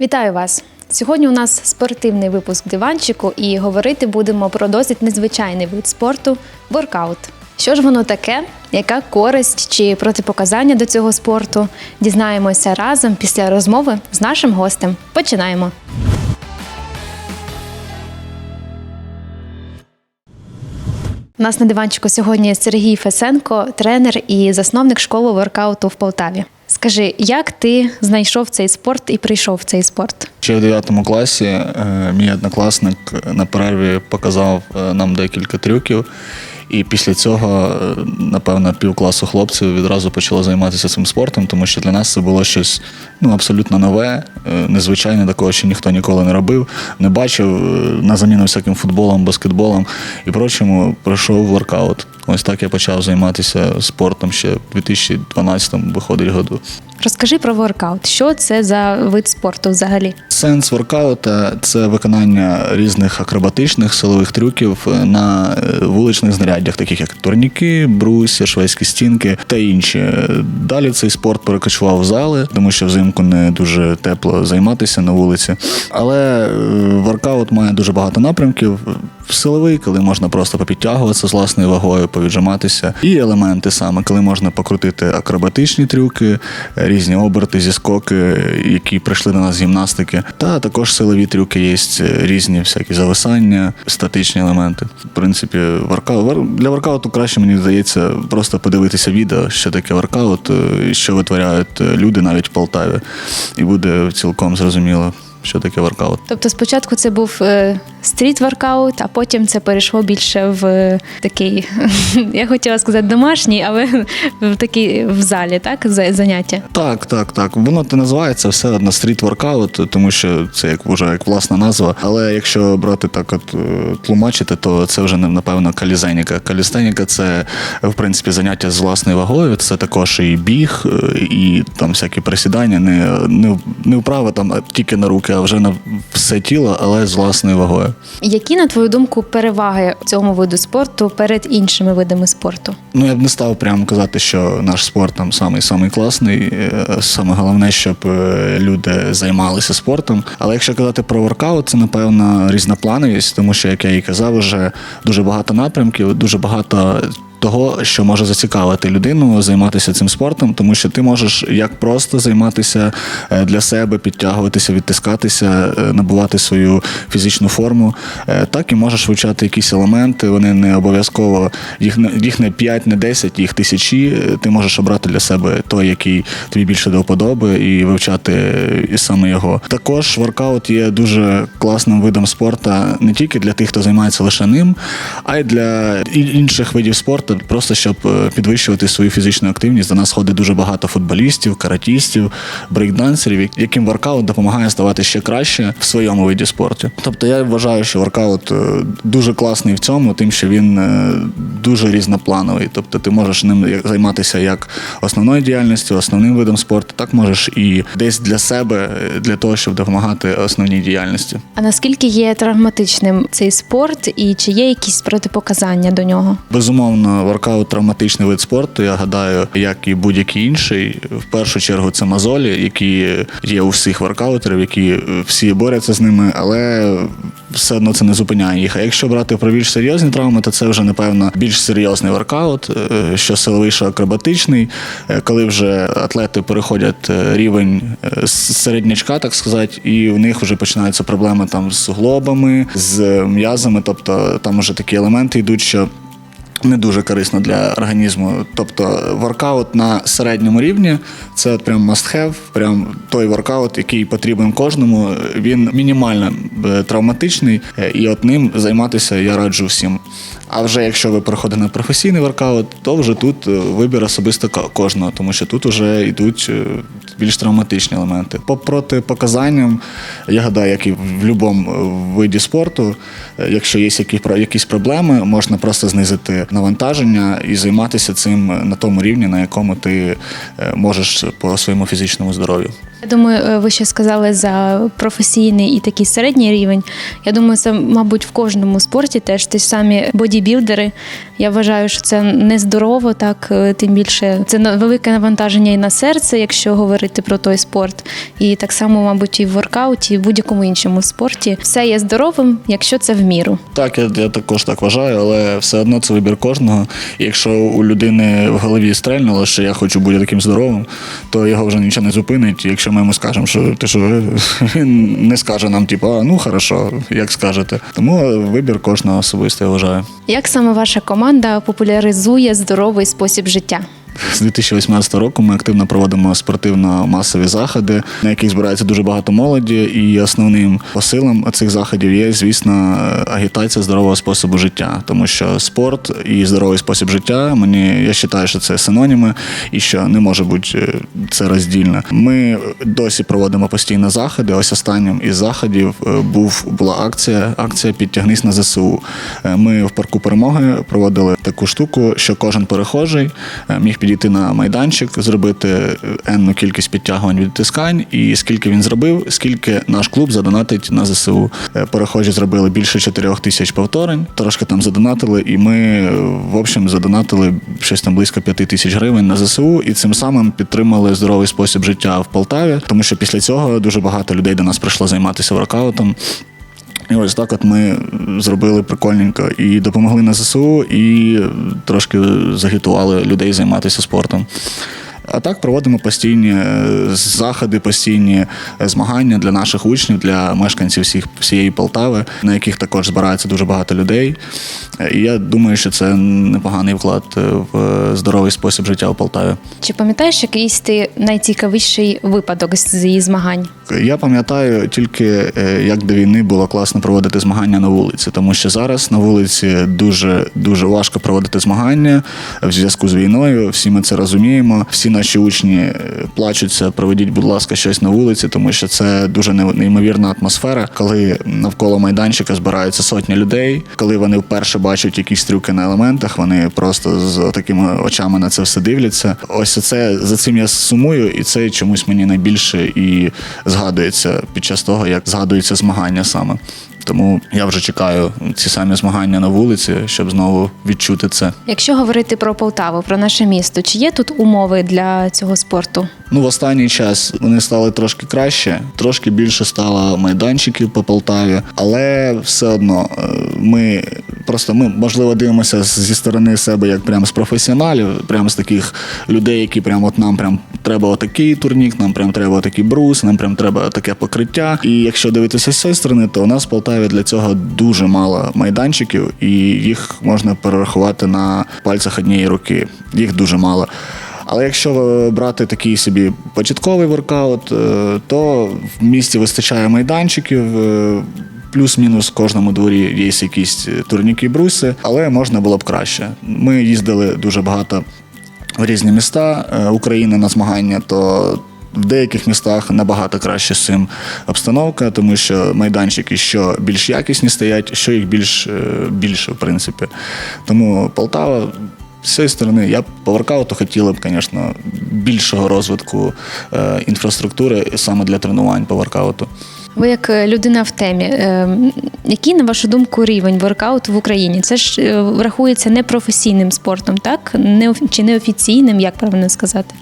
Вітаю вас! Сьогодні у нас спортивний випуск диванчику, і говорити будемо про досить незвичайний вид спорту воркаут. Що ж воно таке? Яка користь чи протипоказання до цього спорту? Дізнаємося разом після розмови з нашим гостем. Починаємо. У нас на диванчику сьогодні Сергій Фесенко, тренер і засновник школи воркауту в Полтаві. Скажи, як ти знайшов цей спорт і прийшов в цей спорт? Ще в 9 класі е, мій однокласник на перерві показав е, нам декілька трюків. І після цього, е, напевно, півкласу хлопців відразу почало займатися цим спортом, тому що для нас це було щось ну, абсолютно нове, е, незвичайне, такого ще ніхто ніколи не робив, не бачив на заміну всяким футболом, баскетболом і прочому пройшов воркаут. Ось так я почав займатися спортом ще в 2012 виходить году. Розкажи про воркаут. Що це за вид спорту взагалі? Сенс воркаута це виконання різних акробатичних силових трюків на е, вуличних знаряддях, таких як турніки, брусья, шведські стінки та інші. Далі цей спорт перекочував в зали, тому що взимку не дуже тепло займатися на вулиці. Але е, воркаут має дуже багато напрямків. Силовий, коли можна просто попідтягуватися з власною вагою, повіджиматися, і елементи саме, коли можна покрутити акробатичні трюки, різні оберти, зіскоки, які прийшли до нас з гімнастики. Та також силові трюки є різні всякі зависання, статичні елементи. В принципі, воркаут для воркауту краще мені здається просто подивитися відео, що таке воркаут, е, що витворяють е, люди навіть в Полтаві, і буде цілком зрозуміло, що таке воркаут. Тобто спочатку це був е, стріт-воркаут, а потім це перейшло більше в е, такий, я хотіла сказати, домашній, але в такий в залі, так? Заняття. Так, так, так. Воно то називається все одно стріт воркаут, тому що це як вже як власна назва. Але якщо брати так, от е, тлумачити, то це вже напевно калізеніка. Калістеніка це в принципі заняття з власною вагою. Це також і біг, і там всякі присідання, не, не, не вправи там а тільки на руки, а вже на все тіло, але з власною вагою. Які, на твою думку, переваги цьому виду спорту перед іншими видами спорту? Ну, я б не став прямо казати, що наш спорт там самий самий класний. Е, Саме головне, щоб е, люди займалися спортом. Але якщо казати про воркаут, це напевно різноплановість, тому що, як я і казав, вже дуже багато напрямків, дуже багато. Того, що може зацікавити людину займатися цим спортом, тому що ти можеш як просто займатися е, для себе, підтягуватися, відтискатися, е, набувати свою фізичну форму, е, так і можеш вивчати якісь елементи. Вони не обов'язково їх не їх не 5, не 10, їх тисячі. Ти можеш обрати для себе той, який тобі більше до вподоби, і вивчати саме його. Також воркаут є дуже класним видом спорту не тільки для тих, хто займається лише ним, а й для інших видів спорту, просто щоб е, підвищувати свою фізичну активність. До нас ходить дуже багато футболістів, каратістів, брейкдансерів, яким воркаут допомагає ставати ще краще в своєму виді спорту. Тобто я вважаю, що воркаут е, дуже класний в цьому, тим, що він е, дуже різноплановий. Тобто ти можеш ним займатися як основною діяльністю, основним видом спорту, так можеш і десь для себе, для того, щоб допомагати основній діяльності. А наскільки є травматичним цей спорт, і чи є якісь протипоказання до нього? Безумовно, воркаут травматичний вид спорту. Я гадаю, як і будь-який інший. В першу чергу це мозолі, які є у всіх воркаутерів, які е, всі борються з ними, але все одно це не зупиняє їх. А якщо брати про більш серйозні травми, то це вже напевно більш серйозний воркаут, е, що силовий, що акробатичний, Е, коли вже атлети переходять рівень середнячка, так сказати, і в них вже починаються проблеми там з суглобами, з м'язами, тобто там вже такі елементи йдуть, що не дуже корисно для організму. Тобто воркаут на середньому рівні це прям must have, прям той воркаут, який потрібен кожному. Він мінімально е, травматичний, е, і от ним займатися я раджу всім. А вже якщо ви переходите на професійний воркаут, то вже тут е, вибір особисто ко- кожного, тому що тут вже йдуть е, більш травматичні елементи. По протипоказанням, я гадаю, як і в будь-якому виді спорту, е, якщо є якісь проблеми, можна просто знизити навантаження і займатися цим на тому рівні, на якому ти е, можеш по своєму фізичному здоров'ю. Я думаю, е, ви ще сказали за професійний і такий середній рівень. Я думаю, це, мабуть, в кожному спорті теж ті самі бодібілдери. Я вважаю, що це нездорово, так е, тим більше це велике навантаження і на серце, якщо говорити про той спорт. І так само, мабуть, і в воркауті, і в будь-якому іншому спорті. Все є здоровим, якщо це в міру. Так, я, я також так вважаю, але все одно це вибір кожного. Якщо у людини в голові стрельнуло, що я хочу бути таким здоровим, то його вже нічого не зупинить. І Якщо ми йому скажемо, що ти що він не скаже нам, типу, а ну хорошо, як скажете. Тому вибір кожного особисто я вважаю. Як саме ваша команда популяризує здоровий спосіб життя? З 2018 року ми активно проводимо спортивно-масові заходи, на яких збирається дуже багато молоді. І основним посилом цих заходів є, звісно, агітація здорового способу життя, тому що спорт і здоровий спосіб життя мені я вважаю, що це синоніми і що не може бути е, це роздільно. Ми досі проводимо постійно заходи. Ось останнім із заходів е, був була акція. Акція Підтягнись на ЗСУ. Е, Ми в парку перемоги проводили таку штуку, що кожен перехожий міг підійти на майданчик, зробити е, енну кількість підтягувань відтискань, і скільки він зробив, скільки наш клуб задонатить на ЗСУ. Е, Перехожі зробили більше 4 тисяч повторень, трошки там задонатили, і ми е, в общем задонатили щось там близько 5 тисяч гривень на ЗСУ, і цим самим підтримали здоровий спосіб життя в Полтаві, тому що після цього дуже багато людей до нас прийшло займатися воркаутом. І ось так от ми зробили прикольненько і допомогли на ЗСУ, і трошки загітували людей займатися спортом. А так проводимо постійні е, заходи, постійні е, змагання для наших учнів, для мешканців всіх, всієї Полтави, на яких також збирається дуже багато людей. Е, І я думаю, що це непоганий вклад в здоровий спосіб життя у Полтаві. Чи пам'ятаєш якийсь ти найцікавіший випадок з її змагань? Я пам'ятаю тільки, е, як до війни було класно проводити змагання на вулиці, тому що зараз на вулиці дуже дуже важко проводити змагання в зв'язку з війною. Всі ми це розуміємо. Всі наші учні е, плачуться. Проведіть, будь ласка, щось на вулиці, тому що це дуже неймовірна атмосфера, коли навколо майданчика збираються сотні людей. Коли вони вперше бачать якісь трюки на елементах, вони просто з такими очами на це все дивляться. Ось це за цим я сумую, і це чомусь мені найбільше і згадується під час того, як згадуються змагання саме. Тому я вже чекаю ці самі змагання на вулиці, щоб знову відчути це. Якщо говорити про Полтаву, про наше місто, чи є тут умови для цього спорту? Ну, в останній час вони стали трошки краще, трошки більше стало майданчиків по Полтаві, але все одно е, ми просто ми можливо дивимося зі сторони себе як прямо з професіоналів, прямо з таких людей, які прямо от нам прям треба отакий турнік, нам прям треба отакий брус, нам прям треба таке покриття. І якщо дивитися з цієї сторони, то у нас в Полтаві для цього дуже мало майданчиків, і їх можна перерахувати на пальцях однієї руки. Їх дуже мало. Але якщо е, брати такий собі початковий воркаут, е, то в місті вистачає майданчиків. е, Плюс-мінус в кожному дворі є якісь турніки бруси, але можна було б краще. Ми їздили дуже багато в різні міста України на змагання, то в деяких містах набагато краще з цим обстановка, тому що майданчики що більш якісні стоять, що їх більш е, більше, в принципі. Тому Полтава. З цієї сторони, я по воркауту хотіла б, звісно, більшого розвитку е, інфраструктури саме для тренувань по воркауту. Ви як е, людина в темі, е, який, на вашу думку, рівень воркауту в Україні? Це ж е, рахується непрофесійним спортом, так? Не, чи неофіційним, як правильно сказати?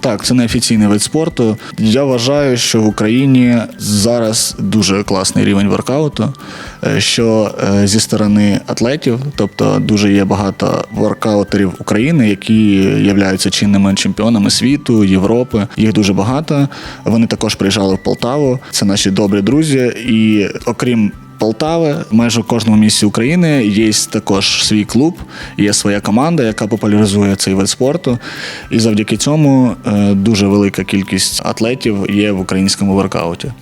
Так, це неофіційний вид спорту. Я вважаю, що в Україні зараз дуже класний рівень воркауту. е, Що е, зі сторони атлетів, тобто дуже є багато воркаутерів України, які являються чинними чемпіонами світу, Європи. Їх дуже багато. Вони також приїжджали в Полтаву. Це наші добрі друзі. І окрім Полтави, майже в кожному місті України є також свій клуб, є своя команда, яка популяризує цей вид спорту. І завдяки цьому е, дуже велика кількість атлетів є в українському воркауті.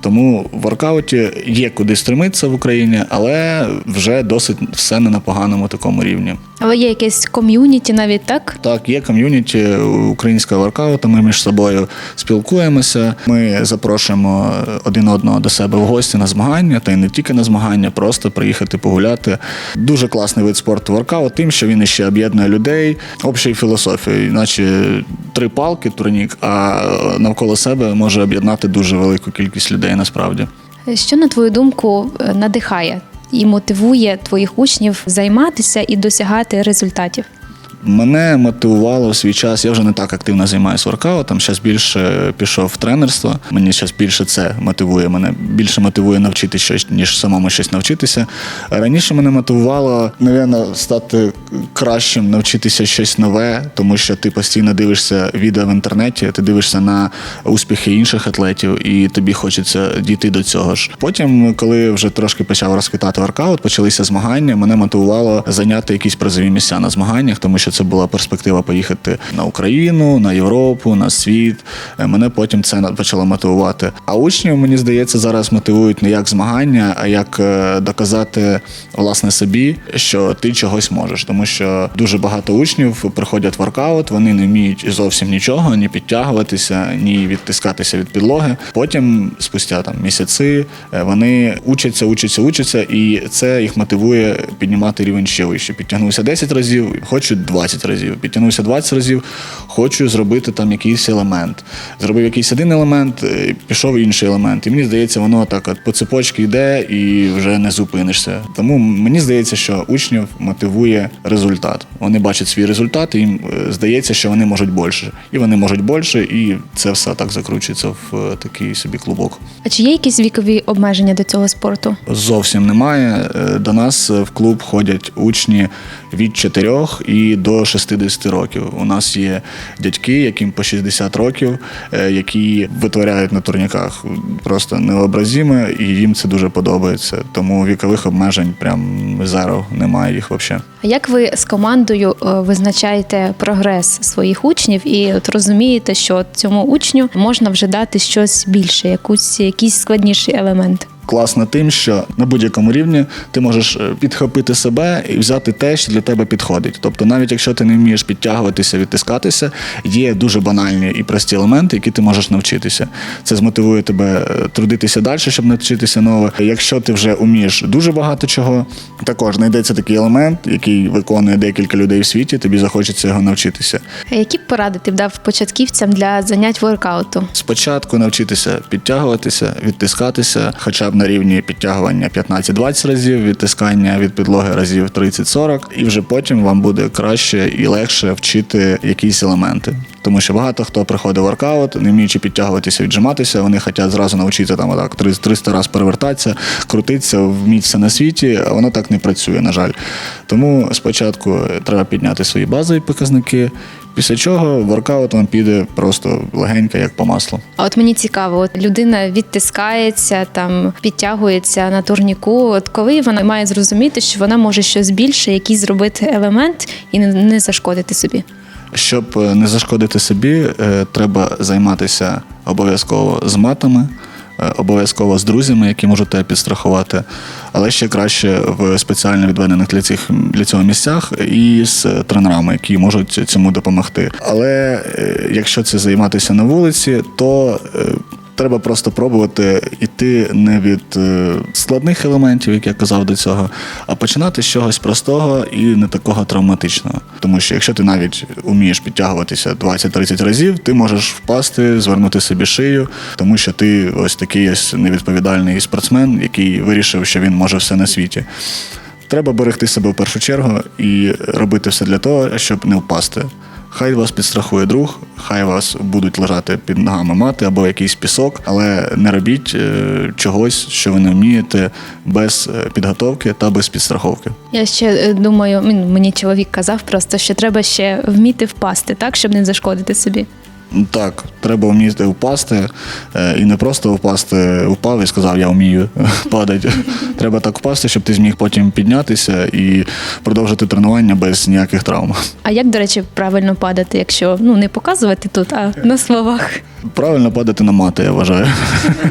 Тому в воркауті є куди стремитися в Україні, але вже досить все не на поганому такому рівні. Але є якесь ком'юніті навіть так? Так, є ком'юніті українського воркауту. Ми між собою спілкуємося. Ми запрошуємо один одного до себе в гості на змагання, та й не тільки на змагання, просто приїхати погуляти. Дуже класний вид спорту воркаут, тим, що він іще об'єднує людей общою філософією, наче три палки, турнік, а навколо себе може об'єднати дуже велику кількість людей насправді. Що, на твою думку, надихає і мотивує твоїх учнів займатися і досягати результатів? Мене мотивувало в свій час. Я вже не так активно займаюся воркаутом. Зараз більше пішов в тренерство. Мені зараз більше це мотивує. Мене більше мотивує навчити щось, ніж самому щось навчитися. Раніше мене мотивувало, напевно, стати кращим, навчитися щось нове, тому що ти постійно дивишся відео в інтернеті, ти дивишся на успіхи інших атлетів, і тобі хочеться дійти до цього ж. Потім, коли вже трошки почав розквітати воркаут, почалися змагання. Мене мотивувало зайняти якісь призові місця на змаганнях, тому що це була перспектива поїхати на Україну, на Європу, на світ. Е, Мене потім це почало мотивувати. А учнів, мені здається, зараз мотивують не як змагання, а як е, доказати власне собі, що ти чогось можеш. Тому що дуже багато учнів приходять в воркаут, вони не вміють зовсім нічого, ні підтягуватися, ні відтискатися від підлоги. Потім, спустя там місяці, е, вони учаться, учаться, учаться, і це їх мотивує піднімати рівень ще вище. Підтягнувся 10 разів, хочу 20 разів. Підтягнувся 20 разів, хочу зробити там якийсь елемент. Зробив якийсь один елемент, е, пішов інший елемент. І мені здається, воно так от по цепочці йде і вже не зупинишся. Тому мені здається, що учнів мотивує результат. Вони бачать свій результат, і їм е, здається, що вони можуть більше. І вони можуть більше, і це все так закручується в е, такий собі клубок. А чи є якісь вікові обмеження до цього спорту? Зовсім немає. До нас в клуб ходять учні від 4 і до 60 років. У нас є дядьки, яким по 60 років, е, які витворяють на турніках просто невообразіме, і їм це дуже подобається. Тому вікових обмежень прям зеро, немає їх взагалі. А як ви з командою е, визначаєте прогрес своїх учнів і от розумієте, що цьому учню можна вже дати щось більше, якусь якийсь складніший елемент? Класно тим, що на будь-якому рівні ти можеш е, підхопити себе і взяти те, що для тебе підходить. Тобто, навіть якщо ти не вмієш підтягуватися, відтискатися, є дуже банальні і прості елементи, які ти можеш навчитися. Це змотивує тебе е, трудитися далі, щоб навчитися нове. Якщо ти вже вмієш дуже багато чого, також знайдеться такий елемент, який виконує декілька людей в світі, тобі захочеться його навчитися. Які б поради ти б дав початківцям для занять воркауту? Спочатку навчитися підтягуватися, відтискатися, хоча б на рівні підтягування 15-20 разів, відтискання від підлоги разів 30-40, і вже потім вам буде краще і легше вчити якісь елементи. Тому що багато хто приходить в воркаут, не вміючи підтягуватися, віджиматися, вони хочуть зразу навчитися там отак 300 разів перевертатися, крутитися, вміти все на світі, а воно так не працює, на жаль. Тому спочатку треба підняти свої базові показники. Після чого воркаут вам піде просто легенько, як по маслу. А от мені цікаво, от людина відтискається, там підтягується на турніку. От коли вона має зрозуміти, що вона може щось більше, якийсь зробити елемент і не, зашкодити собі. Щоб е, не зашкодити собі, е, треба займатися обов'язково з матами, обов'язково з друзями, які можуть тебе підстрахувати, але ще краще в спеціально відведених для цих для цього місцях і з тренерами, які можуть цьому допомогти. Але е, якщо це займатися на вулиці, то е, Треба просто пробувати йти не від е, складних елементів, як я казав до цього, а починати з чогось простого і не такого травматичного. Тому що якщо ти навіть вмієш підтягуватися 20-30 разів, ти можеш впасти, звернути собі шию, тому що ти ось такий ось невідповідальний спортсмен, який вирішив, що він може все на світі. Треба берегти себе в першу чергу і робити все для того, щоб не впасти. Хай вас підстрахує друг, хай вас будуть лежати під ногами мати або якийсь пісок, але не робіть е, чогось, що ви не вмієте без е, підготовки та без підстраховки. Я ще е, думаю, мені чоловік казав просто, що треба ще вміти впасти, так, щоб не зашкодити собі. Так, треба вміти впасти е, і не просто впасти, впав і сказав, я вмію падати. Треба так впасти, щоб ти зміг потім піднятися і продовжити тренування без ніяких травм. А як, до речі, правильно падати, якщо ну не показувати тут, а на словах? Правильно падати на мати, я вважаю.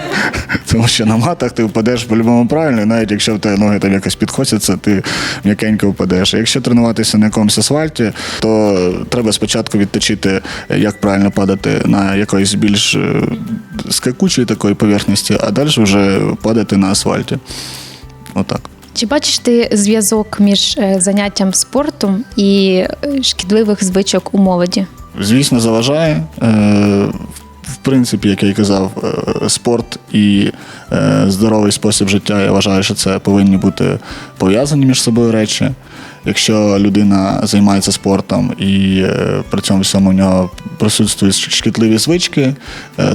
Тому що на матах ти впадеш по-любому правильно, і навіть якщо в тебе ноги там якось підхочаться, ти м'якенько впадеш. Якщо тренуватися на якомусь асфальті, то треба спочатку відточити, як правильно падати на якоїсь більш е, скакучої такої поверхності, а далі вже падати на асфальті. Отак. Чи бачиш ти зв'язок між е, заняттям спортом і е, шкідливих звичок у молоді? Звісно, заважає. Принципі, як я й казав, е, спорт і е, здоровий спосіб життя, я вважаю, що це повинні бути пов'язані між собою речі. Якщо людина займається спортом і е, при цьому всьому в нього присутствують шкідливі звички,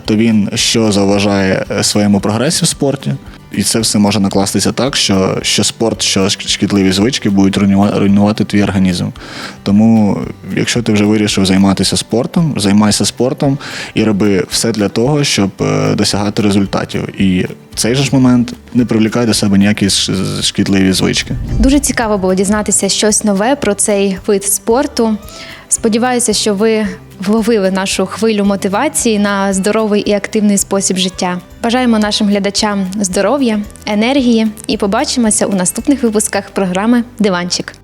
то він що заважає своєму прогресі в спорті. І це все може накластися так, що, що спорт, що шкідливі звички будуть руйнува- руйнувати твій організм. Тому, якщо ти вже вирішив займатися спортом, займайся спортом і роби все для того, щоб е, досягати результатів. І цей же ж момент не привлікай до себе ніякі шкідливі звички. Дуже цікаво було дізнатися щось нове про цей вид спорту. Сподіваюся, що ви вловили нашу хвилю мотивації на здоровий і активний спосіб життя. Бажаємо нашим глядачам здоров'я, енергії і побачимося у наступних випусках програми Диванчик.